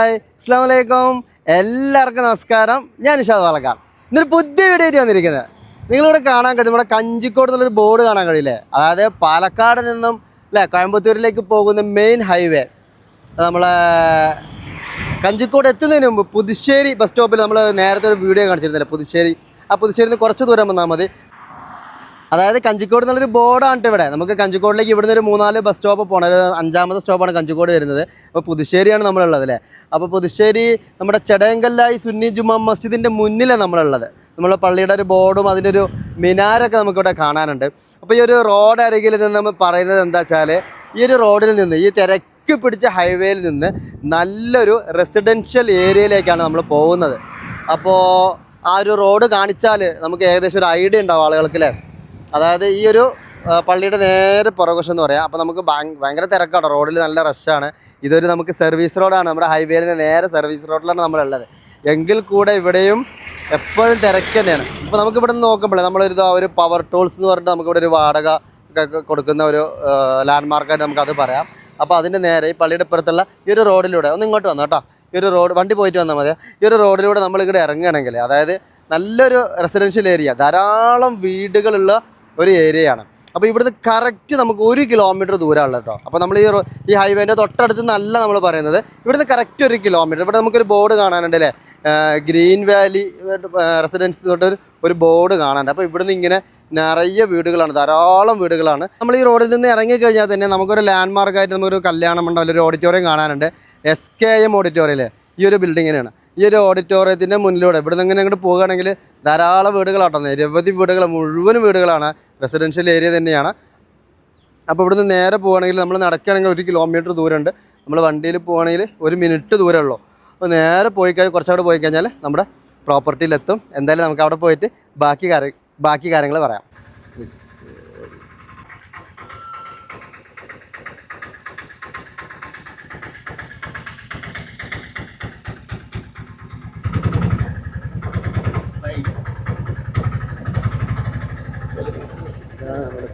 Hi അസ്സാം വലൈക്കും എല്ലാവർക്കും നമസ്കാരം. ഞാൻ നിഷാദ് പാലക്കാട് ഇന്നൊരു പുതിയ വീഡിയോ ആയിട്ട് വന്നിരിക്കുന്നത് നിങ്ങളിവിടെ കാണാൻ കഴിയും. നമ്മുടെ കഞ്ചിക്കോട് എന്നുള്ളൊരു ബോർഡ് കാണാൻ കഴിയില്ലേ? അതായത് പാലക്കാട് നിന്നും അല്ലേ കോയമ്പത്തൂരിലേക്ക് പോകുന്ന മെയിൻ ഹൈവേ നമ്മളെ കഞ്ചിക്കോട് എത്തുന്നതിന് മുമ്പ് പുതുശ്ശേരി ബസ് സ്റ്റോപ്പിൽ നമ്മൾ നേരത്തെ ഒരു വീഡിയോ കാണിച്ചിരുന്നില്ല പുതുശ്ശേരി. ആ പുതുശ്ശേരിന്ന് കുറച്ച് ദൂരം വന്നാൽ മതി. അതായത് കഞ്ചിക്കോട് എന്നുള്ളൊരു ബോർഡാണ് ഇവിടെ. നമുക്ക് കഞ്ചിക്കോടിലേക്ക് ഇവിടുന്ന് ഒരു മൂന്നാൽ ബസ് സ്റ്റോപ്പ് പോകണം. ഒരു അഞ്ചാമത്തെ സ്റ്റോപ്പാണ് കഞ്ചിക്കോട് വരുന്നത്. അപ്പോൾ പുതുശ്ശേരിയാണ് നമ്മളുള്ളത് അല്ലേ? അപ്പോൾ പുതുശ്ശേരി നമ്മുടെ ചെടയങ്കല്ലായി സുന്നി ജുമാ മസ്ജിദിന്റെ മുന്നിലാണ് നമ്മളുള്ളത്. നമ്മൾ പള്ളിയുടെ ഒരു ബോർഡും അതിന്റെ ഒരു മിനാരൊക്കെ നമുക്കിവിടെ കാണാനുണ്ട്. അപ്പോൾ ഈ ഒരു റോഡ് അരികിൽ നിന്ന് നമ്മൾ പറയുന്നത് എന്താ വെച്ചാൽ ഈ ഒരു റോഡിൽ നിന്ന് ഈ തിരക്ക് പിടിച്ച ഹൈവേയിൽ നിന്ന് നല്ലൊരു റെസിഡൻഷ്യൽ ഏരിയയിലേക്കാണ് നമ്മൾ പോകുന്നത്. അപ്പോൾ ആ ഒരു റോഡ് കാണിച്ചാൽ നമുക്ക് ഏകദേശം ഒരു ഐഡിയ ഉണ്ടാവും ആളുകൾക്ക് അല്ലേ? അതായത് ഈ ഒരു പള്ളിയുടെ നേരെ പുറകുശം എന്ന് പറയാം. അപ്പോൾ നമുക്ക് ഭയ- ഭയങ്കര തിരക്കാണ് റോഡിൽ നല്ല റഷാണ് ഇതൊരു നമുക്ക് സർവീസ് റോഡാണ് നമ്മുടെ ഹൈവേയിൽ നിന്ന് നേരെ സർവീസ് റോഡിലാണ് നമ്മളുള്ളത്. എങ്കിൽ കൂടെ ഇവിടെയും എപ്പോഴും തിരക്ക് തന്നെയാണ്. ഇപ്പോൾ നമുക്ക് ഇവിടെ നിന്ന് നോക്കുമ്പോൾ നമ്മളൊരു ഒരു പവർ ടൂൾസ് എന്ന് പറഞ്ഞിട്ട് നമുക്കിവിടെ ഒരു വാടക കൊടുക്കുന്ന ഒരു ലാൻഡ് മാർക്കായിട്ട് നമുക്കത് പറയാം. അപ്പോൾ അതിന്റെ നേരെ ഈ പള്ളിയുടെ ഇപ്പുറത്തുള്ള ഈ ഒരു റോഡിലൂടെ ഒന്ന് ഇങ്ങോട്ട് വന്നു കേട്ടോ. ഈ ഒരു റോഡ് വണ്ടി പോയിട്ട് വന്നാൽ മതി ഈ ഒരു റോഡിലൂടെ നമ്മൾ ഇറങ്ങുകയാണെങ്കിൽ അതായത് നല്ലൊരു റെസിഡൻഷ്യൽ ഏരിയ ധാരാളം വീടുകളുള്ള ഒരു ഏരിയയാണ്. അപ്പോൾ ഇവിടുന്ന് കറക്റ്റ് നമുക്ക് ഒരു കിലോമീറ്റർ ദൂരമുള്ള കേട്ടോ. അപ്പോൾ നമ്മൾ ഈ ഈ ഹൈവേന്റെ തൊട്ടടുത്ത് നല്ല നമ്മൾ പറയുന്നത് ഇവിടുന്ന് കറക്റ്റ് ഒരു കിലോമീറ്റർ ഇവിടെ നമുക്കൊരു ബോർഡ് കാണാനുണ്ട് അല്ലേ? ഗ്രീൻ വാലി റെസിഡൻസ് തൊട്ടൊരു ഒരു- ബോർഡ് കാണാനുണ്ട്. അപ്പോൾ ഇവിടുന്ന് ഇങ്ങനെ നിറയെ വീടുകളാണ് ധാരാളം വീടുകളാണ്. നമ്മൾ ഈ റോഡിൽ നിന്ന് ഇറങ്ങിക്കഴിഞ്ഞാൽ തന്നെ നമുക്കൊരു ലാൻഡ് മാർക്കായിട്ട് നമുക്കൊരു കല്യാണ മണ്ഡപം ഒരു ഓഡിറ്റോറിയം കാണാനുണ്ട്. എസ് കെ എം ഓഡിറ്റോറിയം ഈ ഒരു ബിൽഡിങ്ങിനാണ് ഈ ഒരു ഓഡിറ്റോറിയത്തിന്റെ മുന്നിലൂടെ ഇവിടെ നിന്ന് ഇങ്ങനെ അങ്ങോട്ട് പോകുകയാണെങ്കിൽ ധാരാളം വീടുകളാട്ടോ. നിരവധി വീടുകൾ മുഴുവൻ വീടുകളാണ് റെസിഡൻഷ്യൽ ഏരിയ തന്നെയാണ്. അപ്പോൾ ഇവിടുന്ന് നേരെ പോവുകയാണെങ്കിൽ നമ്മൾ നടക്കുകയാണെങ്കിൽ ഒരു കിലോമീറ്റർ ദൂരമുണ്ട്. നമ്മൾ വണ്ടിയിൽ പോവുകയാണെങ്കിൽ ഒരു മിനിറ്റ് ദൂരമുള്ളൂ അപ്പോൾ നേരെ പോയി കഴിഞ്ഞാൽ കുറച്ചവിടെ പോയി കഴിഞ്ഞാൽ നമ്മുടെ പ്രോപ്പർട്ടിയിലെത്തും എന്തായാലും നമുക്ക് അവിടെ പോയിട്ട് ബാക്കി കാര്യം ബാക്കി കാര്യങ്ങൾ പറയാം. Yes. ഇതാണ് നമ്മുടെ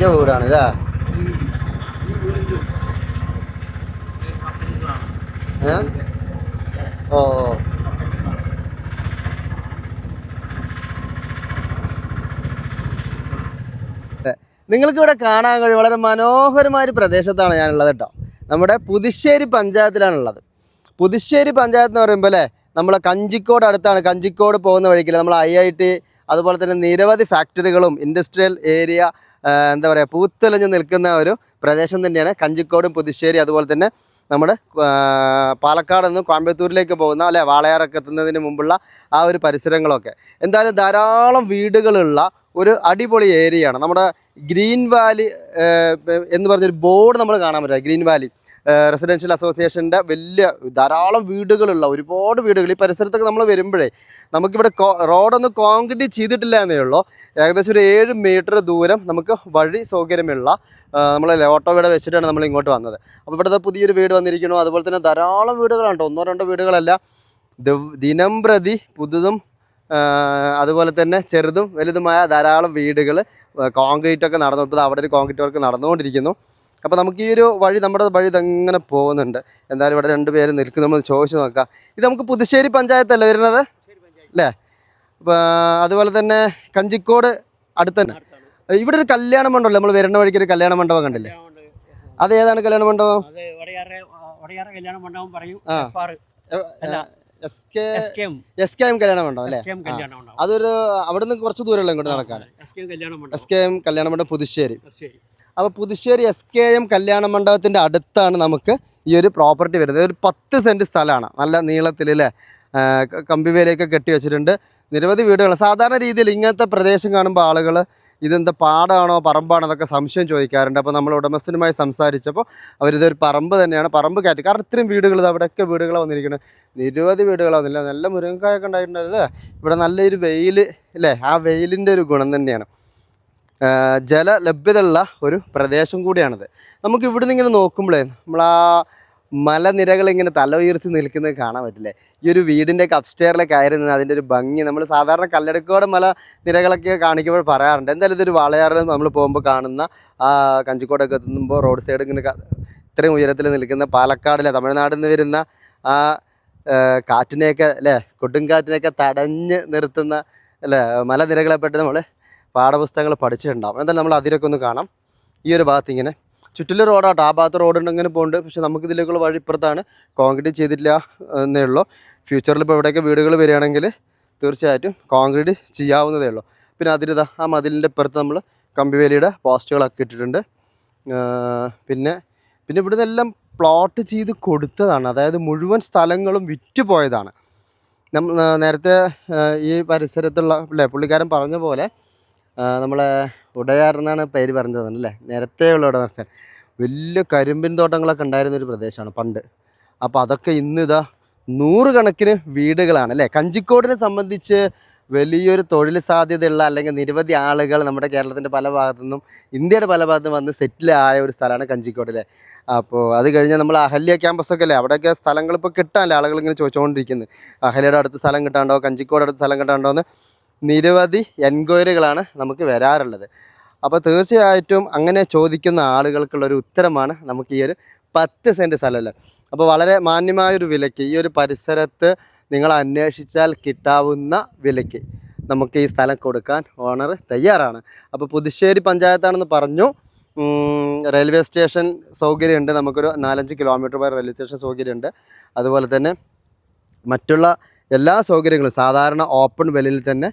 നിറയെ വീടാണ് അല്ലേ? ഓ. നിങ്ങൾക്ക് ഇവിടെ കാണാൻ കഴിയും വളരെ മനോഹരമായ ഒരു പ്രദേശത്താണ് ഞാനുള്ളത് കേട്ടോ നമ്മുടെ പുതുശ്ശേരി പഞ്ചായത്തിലാണുള്ളത് പുതുശ്ശേരി പഞ്ചായത്ത് എന്ന് പറയുമ്പോൾ അല്ലേ നമ്മളെ കഞ്ചിക്കോട് അടുത്താണ് കഞ്ചിക്കോട് പോകുന്ന വഴിക്കിൽ നമ്മൾ ഐ ഐ ടി അതുപോലെ തന്നെ നിരവധി ഫാക്ടറികളും ഇൻഡസ്ട്രിയൽ ഏരിയ എന്താ പറയുക പൂത്തെളിഞ്ഞ് നിൽക്കുന്ന ഒരു പ്രദേശം തന്നെയാണ് കഞ്ചിക്കോടും പുതുശ്ശേരി. അതുപോലെ തന്നെ നമ്മുടെ പാലക്കാട് നിന്ന് കോയമ്പത്തൂരിലേക്ക് പോകുന്ന അല്ലെ വാളയാറൊക്കെ എത്തുന്നതിന് മുമ്പുള്ള ആ ഒരു പരിസരങ്ങളൊക്കെ. എന്തായാലും ധാരാളം വീടുകളുള്ള ഒരു അടിപൊളി ഏരിയയാണ്. നമ്മുടെ ഗ്രീൻ വാലി എന്ന് പറഞ്ഞൊരു ബോർഡ് നമ്മൾ കാണാൻ പറ്റില്ല ഗ്രീൻ വാലി. റെസിഡൻഷ്യൽ അസോസിയേഷന്റെ വലിയ ധാരാളം വീടുകളുള്ള ഒരുപാട് വീടുകൾ ഈ പരിസരത്തൊക്കെ നമ്മൾ വരുമ്പോഴേ നമുക്കിവിടെ റോഡൊന്നും കോൺക്രീറ്റ് ചെയ്തിട്ടില്ല എന്നേ ഉള്ളൂ. ഏകദേശം ഒരു ഏഴ് മീറ്റർ ദൂരം നമുക്ക് വഴി സൗകര്യമുള്ള നമ്മൾ ഓട്ടോ വീട് വെച്ചിട്ടാണ് നമ്മൾ ഇങ്ങോട്ട് വന്നത്. അപ്പോൾ ഇവിടുത്തെ പുതിയൊരു വീട് വന്നിരിക്കുന്നു. അതുപോലെ തന്നെ ധാരാളം വീടുകളാണ് ഒന്നോ രണ്ടോ വീടുകളല്ല. ദിനം പ്രതി പുതുതും അതുപോലെ തന്നെ ചെറുതും വലുതുമായ ധാരാളം വീടുകൾ കോൺക്രീറ്റൊക്കെ നടന്നു. ഇപ്പോൾ അവിടെ ഒരു കോൺക്രീറ്റ് വർക്ക് നടന്നുകൊണ്ടിരിക്കുന്നു. അപ്പോൾ നമുക്ക് ഈ ഒരു വഴി നമ്മുടെ വഴി ഇതങ്ങനെ പോകുന്നുണ്ട്? എന്തായാലും ഇവിടെ രണ്ട് പേര് നിൽക്കും നമ്മൾ ചോദിച്ചു നോക്കാം. ഇത് നമുക്ക് പുതുശ്ശേരി പഞ്ചായത്തല്ലേ വരുന്നത്? അല്ലേ? അപ്പോൾ അതുപോലെ തന്നെ കഞ്ചിക്കോട് അടുത്ത് തന്നെ. ഇവിടെ ഒരു കല്യാണ മണ്ഡപം നമ്മൾ വരുന്ന വഴിക്ക് ഒരു കല്യാണ മണ്ഡപം കണ്ടില്ലേ? അത് ഏതാണ് കല്യാണ മണ്ഡപം? കല്യാണ മണ്ഡപം പറയും. എസ് കെ എം കല്യാണ മണ്ഡപം അല്ലേ? അതൊരു അവിടുന്ന് കുറച്ച് ദൂരമുള്ള ഇങ്ങോട്ട് നടക്കാൻ? എസ് കെ എം കല്യാണ മണ്ഡപം പുതുശ്ശേരി. അപ്പൊ അപ്പോൾ പുതുശ്ശേരി എസ് കെ എം കല്യാണ മണ്ഡപത്തിന്റെ അടുത്താണ് നമുക്ക് ഈ ഒരു പ്രോപ്പർട്ടി വരുന്നത്. ഒരു പത്ത് സെന്റ് സ്ഥലമാണ്. നല്ല നീളത്തിൽ അല്ലേ കമ്പിവേലയൊക്കെ കെട്ടി വെച്ചിട്ടുണ്ട്. നിരവധി വീടുകൾ സാധാരണ രീതിയിൽ ഇങ്ങനത്തെ പ്രദേശം കാണുമ്പോൾ ആളുകൾ ഇതെന്താ പാടാണോ പറമ്പാണോ എന്നൊക്കെ സംശയം ചോദിക്കാറുണ്ട്. അപ്പോൾ നമ്മൾ ഉടമസ്ഥനുമായി സംസാരിച്ചപ്പോൾ അവരിതൊരു പറമ്പ് തന്നെയാണ് പറമ്പ് കയറ്റി. കാരണം ഇത്രയും വീടുകൾ അവിടെയൊക്കെ വീടുകളാണ് വന്നിരിക്കുന്നത്. നിരവധി വീടുകളാവുന്നില്ല നല്ല മുരിങ്ങക്കായൊക്കെ ഉണ്ടായിട്ടുണ്ടല്ലേ ഇവിടെ നല്ലൊരു വെയിൽ അല്ലേ? ആ വെയിലിന്റെ ഒരു ഗുണം തന്നെയാണ്. ജല ലഭ്യതയുള്ള ഒരു പ്രദേശം കൂടിയാണിത്. നമുക്ക് ഇവിടുന്ന് ഇങ്ങനെ നോക്കുമ്പോഴേ നമ്മൾ ആ മലനിരകൾ ഇങ്ങനെ തല ഉയർത്തി നിൽക്കുന്നത് കാണാൻ പറ്റില്ലേ? ഈ ഒരു വീടിന്റെ അപ്സ്റ്റെയറിലെ കയറി നിന്ന് അതിന്റെ ഒരു ഭംഗി നമ്മൾ സാധാരണ കല്ലടക്കോട് മല നിരകളൊക്കെ കാണിക്കുമ്പോൾ പറയാറുണ്ട്. എന്തായാലും ഇതൊരു വളയാറ് നമ്മൾ പോകുമ്പോൾ കാണുന്ന കഞ്ചിക്കോടൊക്കെ എത്തുമ്പോൾ റോഡ് സൈഡ് ഇങ്ങനെ ഇത്രയും ഉയരത്തിൽ നിൽക്കുന്ന പാലക്കാടിലെ തമിഴ്നാട്ടിൽ നിന്ന് വരുന്ന ആ കാറ്റിനെയൊക്കെ അല്ലേ കൊടുങ്കാറ്റിനെയൊക്കെ തടഞ്ഞ് നിർത്തുന്ന അല്ലേ മലനിരകളെപ്പറ്റി നമ്മൾ പാഠപുസ്തകങ്ങൾ പഠിച്ചിട്ടുണ്ടാവും. എന്തായാലും നമ്മൾ അതിലൊക്കെ ഒന്ന് കാണാം. ഈ ഒരു ഭാഗത്ത് ഇങ്ങനെ ചുറ്റിലും റോഡാട്ടോ ആ ഭാഗത്ത് റോഡ് ഇങ്ങനെ പോകുന്നുണ്ട് പക്ഷേ നമുക്കിതിലേക്കുള്ള വഴി ഇപ്പുറത്താണ്. കോൺക്രീറ്റ് ചെയ്തിട്ടില്ല എന്നേ ഉള്ളൂ. ഫ്യൂച്ചറിൽ ഇപ്പോൾ ഇവിടെയൊക്കെ വീടുകൾ വരികയാണെങ്കിൽ തീർച്ചയായിട്ടും കോൺക്രീറ്റ് ചെയ്യാവുന്നതേ ഉള്ളൂ. പിന്നെ അതിലിതാ ആ മതിലിന്റെ ഇപ്പുറത്ത് നമ്മൾ കമ്പിവേലിയുടെ പോസ്റ്റുകളൊക്കെ ഇട്ടിട്ടുണ്ട്. പിന്നെ പിന്നെ ഇവിടുന്ന് എല്ലാം പ്ലോട്ട് ചെയ്ത് കൊടുത്തതാണ്. അതായത് മുഴുവൻ സ്ഥലങ്ങളും വിറ്റ് പോയതാണ്. നേരത്തെ ഈ പരിസരത്തുള്ള അല്ലേ പുള്ളിക്കാരൻ പറഞ്ഞ പോലെ നമ്മളെ ഉടയാർ എന്നാണ് പേര് പറഞ്ഞത് അല്ലേ? നേരത്തെ ഉള്ള ഉടമസ്ഥൻ വലിയ കരിമ്പിൻ തോട്ടങ്ങളൊക്കെ ഉണ്ടായിരുന്ന ഒരു പ്രദേശമാണ് പണ്ട്. അപ്പോൾ അതൊക്കെ ഇന്ന് ഇതാ നൂറുകണക്കിന് വീടുകളാണ് അല്ലേ? കഞ്ചിക്കോടിനെ സംബന്ധിച്ച് വലിയൊരു തൊഴിൽ സാധ്യതയുള്ള അല്ലെങ്കിൽ നിരവധി ആളുകൾ നമ്മുടെ കേരളത്തിന്റെ പല ഭാഗത്തു നിന്നും ഇന്ത്യയുടെ പല ഭാഗത്തും വന്ന് സെറ്റിൽ ആയ ഒരു സ്ഥലമാണ് കഞ്ചിക്കോടിലെ അപ്പോൾ അത് കഴിഞ്ഞ് നമ്മൾ അഹല്യ ക്യാമ്പസൊക്കെ അല്ലേ? അവിടെയൊക്കെ സ്ഥലങ്ങൾ ഇപ്പോൾ കിട്ടാനല്ലേ ആളുകൾ ഇങ്ങനെ ചോദിച്ചുകൊണ്ടിരിക്കുന്നത് അഹല്യയുടെ അടുത്ത് സ്ഥലം കിട്ടാണ്ടോ? കഞ്ചിക്കോട് അടുത്ത് സ്ഥലം കിട്ടാണ്ടോ എന്ന് നിരവധി എൻക്വയറികളാണ് നമുക്ക് വരാറുള്ളത്. അപ്പോൾ തീർച്ചയായിട്ടും അങ്ങനെ ചോദിക്കുന്ന ആളുകൾക്കുള്ളൊരു ഉത്തരമാണ് നമുക്ക് ഈ ഒരു പത്ത് സെന്റ് സ്ഥലമല്ല? അപ്പോൾ വളരെ മാന്യമായൊരു വിലയ്ക്ക് ഈ ഒരു പരിസരത്ത് നിങ്ങൾ അന്വേഷിച്ചാൽ കിട്ടാവുന്ന വിലയ്ക്ക് നമുക്ക് ഈ സ്ഥലം കൊടുക്കാൻ ഓണർ തയ്യാറാണ്. അപ്പോൾ പുതുശ്ശേരി പഞ്ചായത്താണെന്ന് പറഞ്ഞു. റെയിൽവേ സ്റ്റേഷൻ സൗകര്യമുണ്ട്. നമുക്കൊരു നാലഞ്ച് കിലോമീറ്റർ വരെ റെയിൽവേ സ്റ്റേഷൻ സൗകര്യമുണ്ട്. അതുപോലെ തന്നെ മറ്റുള്ള എല്ലാ സൗകര്യങ്ങളും സാധാരണ ഓപ്പൺ വെളിയിൽ തന്നെ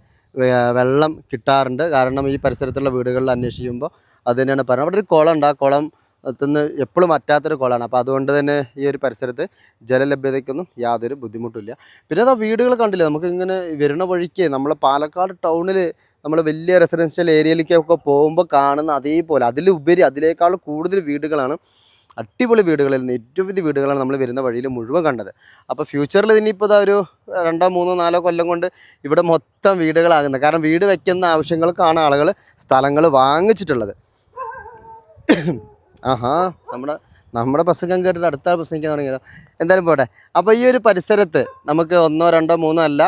വെള്ളം കിട്ടാറുണ്ട്. കാരണം ഈ പരിസരത്തുള്ള വീടുകളിൽ അന്വേഷിക്കുമ്പോൾ അത് തന്നെയാണ് പറയുന്നത് അവിടെ ഒരു കുളം ഉണ്ട് ആ കുളം ത്തുനിന്ന് എപ്പോഴും അറ്റാത്തൊരു കുളമാണ്. അപ്പോൾ അതുകൊണ്ട് തന്നെ ഈ ഒരു പരിസരത്ത് ജലലഭ്യതയ്ക്കൊന്നും യാതൊരു ബുദ്ധിമുട്ടില്ല പിന്നെ അതാ വീടുകൾ കണ്ടില്ല? നമുക്ക് ഇങ്ങനെ വരുന്ന വഴിക്ക് നമ്മൾ പാലക്കാട് ടൗണിൽ നമ്മൾ വലിയ റെസിഡൻഷ്യൽ ഏരിയയിലേക്കൊക്കെ പോകുമ്പോൾ കാണുന്ന അതേപോലെ അതിലുപരി അതിനേക്കാൾ കൂടുതൽ വീടുകളാണ് അടിപൊളി വീടുകളിൽ നിന്ന് നിരവധി വീടുകളാണ് നമ്മൾ വരുന്ന വഴിയിൽ മുഴുവൻ കണ്ടത്. അപ്പോൾ ഫ്യൂച്ചറിൽ ഇനിയിപ്പോൾ ഒരു രണ്ടോ മൂന്നോ നാലോ കൊല്ലം കൊണ്ട് ഇവിടെ മൊത്തം വീടുകളാകുന്നത്. കാരണം വീട് വയ്ക്കുന്ന ആവശ്യങ്ങൾക്കാണ് ആളുകൾ സ്ഥലങ്ങൾ വാങ്ങിച്ചിട്ടുള്ളത്. ആഹാ നമ്മുടെ നമ്മുടെ പ്രസംഗം കേട്ടിട്ട് അടുത്ത പ്രസംഗിക്കാൻ തുടങ്ങിയല്ലോ എന്തായാലും പോട്ടെ. അപ്പോൾ ഈ ഒരു പരിസരത്ത് നമുക്ക് ഒന്നോ രണ്ടോ മൂന്നോ അല്ല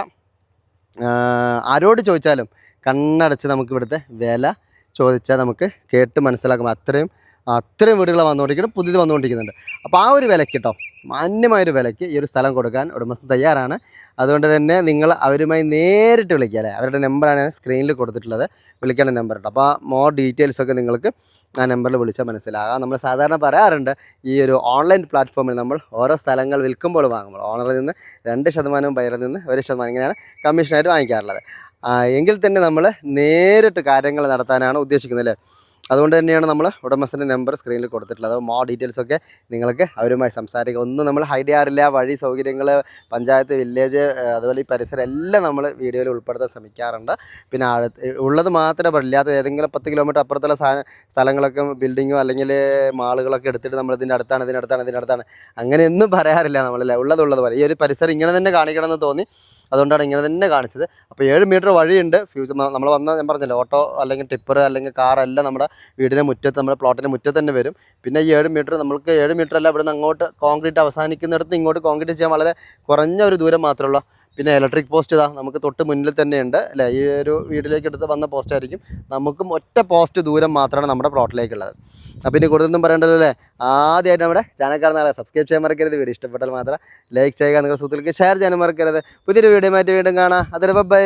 ആരോട് ചോദിച്ചാലും കണ്ണടച്ച് നമുക്ക് ഇവിടുത്തെ വില ചോദിച്ചാൽ നമുക്ക് കേട്ട് മനസ്സിലാക്കാം. അത്രയും അത്രയും വീടുകൾ വന്നുകൊണ്ടിരിക്കുന്നു പുതിയത് വന്നുകൊണ്ടിരിക്കുന്നുണ്ട്. അപ്പോൾ ആ ഒരു വിലയ്ക്ക് കേട്ടോ മാന്യമായൊരു വിലയ്ക്ക് ഈ ഒരു സ്ഥലം കൊടുക്കാൻ ഉടമസ്ഥൻ തയ്യാറാണ്. അതുകൊണ്ട് തന്നെ നിങ്ങൾ അവരുമായി നേരിട്ട് വിളിക്കുക അല്ലേ? അവരുടെ നമ്പറാണ് ഞാൻ സ്ക്രീനിൽ കൊടുത്തിട്ടുള്ളത്. വിളിക്കേണ്ട നമ്പർ കേട്ടോ അപ്പോൾ മോർ ഡീറ്റെയിൽസ് ഒക്കെ നിങ്ങൾക്ക് ആ നമ്പറിൽ വിളിച്ചാൽ മനസ്സിലാകാം. നമ്മൾ സാധാരണ പറയാറുണ്ട് ഈ ഒരു ഓൺലൈൻ പ്ലാറ്റ്ഫോമിൽ നമ്മൾ ഓരോ സ്ഥലങ്ങൾ വിൽക്കുമ്പോൾ വാങ്ങുമ്പോൾ ഓണറിൽ നിന്ന് രണ്ട് ശതമാനവും ബയറിൽ നിന്ന് ഒരു ശതമാനം ഇങ്ങനെയാണ് കമ്മീഷനായിട്ട് വാങ്ങിക്കാറുള്ളത്. എങ്കിൽ തന്നെ നമ്മൾ നേരിട്ട് കാര്യങ്ങൾ നടത്താനാണ് ഉദ്ദേശിക്കുന്നത് അല്ലേ? അതുകൊണ്ട് തന്നെയാണ് നമ്മൾ ഉടമസ്ഥന്റെ നമ്പർ സ്ക്രീനിൽ കൊടുത്തിട്ടുള്ളത്. അപ്പോൾ മോ ഡീറ്റെയിൽസ് ഒക്കെ നിങ്ങൾക്ക് അവരുമായി സംസാരിക്കുക ഒന്നും നമ്മൾ ഹൈഡ് ചെയ്യാറില്ല. വഴി സൗകര്യങ്ങൾ പഞ്ചായത്ത് വില്ലേജ് അതുപോലെ ഈ പരിസരം എല്ലാം നമ്മൾ വീഡിയോയിൽ ഉൾപ്പെടുത്താൻ ശ്രമിക്കാറുണ്ട്. പിന്നെ ഉള്ളത് മാത്രമേ ഇല്ലാത്ത ഏതെങ്കിലും പത്ത് കിലോമീറ്റർ അപ്പുറത്തുള്ള സ്ഥലങ്ങളൊക്കെ ബിൽഡിങ്ങോ അല്ലെങ്കിൽ മാളുകളൊക്കെ എടുത്തിട്ട് നമ്മൾ ഇതിന്റെ അടുത്താണ് ഇതിന്റെ അടുത്താണ് ഇതിന്റെ അടുത്താണ്. അങ്ങനെയൊന്നും പറയാറില്ല നമ്മളല്ലേ. ഉള്ളതുള്ളത് ഉള്ളത് പോലെ. ഈ ഒരു പരിസരം ഇങ്ങനെ തന്നെ കാണിക്കണമെന്ന് തോന്നി. അതുകൊണ്ടാണ് ഇങ്ങനെ തന്നെ കാണിച്ചത്. അപ്പോൾ ഏഴ് മീറ്റർ വഴിയുണ്ട്. ഫ്യൂച്ചർ നമ്മൾ വന്ന ഞാൻ പറഞ്ഞല്ലോ ഓട്ടോ അല്ലെങ്കിൽ ടിപ്പർ അല്ലെങ്കിൽ കാർ എല്ലാം നമ്മുടെ വീടിന്റെ മുറ്റത്ത് നമ്മുടെ പ്ലോട്ടിന്റെ മുറ്റത്ത് തന്നെ വരും. പിന്നെ ഈ ഏഴ് മീറ്റർ നമ്മൾക്ക് ഏഴ് മീറ്റർ അല്ല ഇവിടുന്ന് അങ്ങോട്ട് കോൺക്രീറ്റ് അവസാനിക്കുന്നിടത്ത് ഇങ്ങോട്ട് കോൺക്രീറ്റ് ചെയ്യാൻ വളരെ കുറഞ്ഞ ഒരു ദൂരം മാത്രമുള്ള പിന്നെ ഇലക്ട്രിക് പോസ്റ്റ് ഇതാ നമുക്ക് തൊട്ട് മുന്നിൽ തന്നെയുണ്ട്. അല്ലേ? ഈ ഒരു വീട്ടിലേക്ക് എടുത്ത് വന്ന പോസ്റ്റ് ആയിരിക്കും. നമുക്കും ഒറ്റ പോസ്റ്റ് ദൂരം മാത്രമാണ് നമ്മുടെ പ്ലോട്ടിലേക്കുള്ളത് അപ്പോൾ ഇനി കൂടുതലൊന്നും പറയണ്ടല്ലോ അല്ലേ? ആദ്യമായിട്ട് നമ്മുടെ ചാനൽ കാണുന്ന സബ്സ്ക്രൈബ് ചെയ്യാൻ മറക്കരുത്. വീഡിയോ ഇഷ്ടപ്പെട്ടാൽ മാത്രം ലൈക്ക് ചെയ്യുക. നിങ്ങളുടെ സുഹൃത്തുക്കൾക്ക് ഷെയർ ചെയ്യാൻ മറക്കരുത്. പുതിയൊരു വീഡിയോ മാറ്റി വീണ്ടും കാണാം. അതിൽ ബൈ